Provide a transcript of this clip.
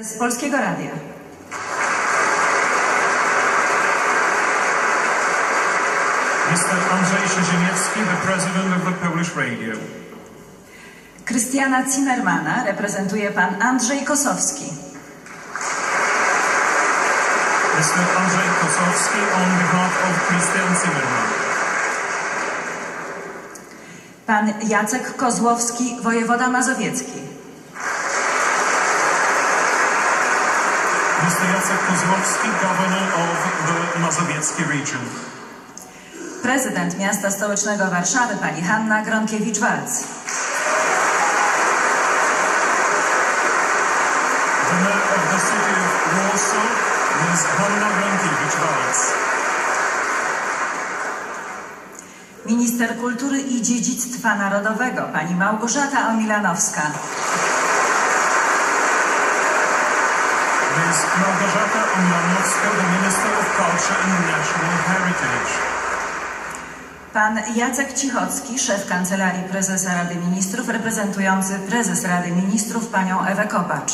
z Polskiego Radia. Mr. Andrzej Szyziemiecki, the President of the Polish Radio. Krystiana Zimmermana reprezentuje pan Andrzej Kosowski. Mr. Andrzej Kosowski on behalf of Christian Zimmerman. Pan Jacek Kozłowski, wojewoda mazowiecki. Mr. Jacek Kozłowski, Governor of the Mazowiecki region. Prezydent miasta stołecznego Warszawy pani Hanna Gronkiewicz-Walc. The Mayor of the City of Warsaw, Ms. Hanna Gronkiewicz-Waltz. Minister Kultury i Dziedzictwa Narodowego pani Małgorzata Omilanowska. Ms. Małgorzata Omlanowska, the Minister of Culture and National Heritage. Pan Jacek Cichocki, szef Kancelarii Prezesa Rady Ministrów, reprezentujący prezes Rady Ministrów panią Ewę Kopacz.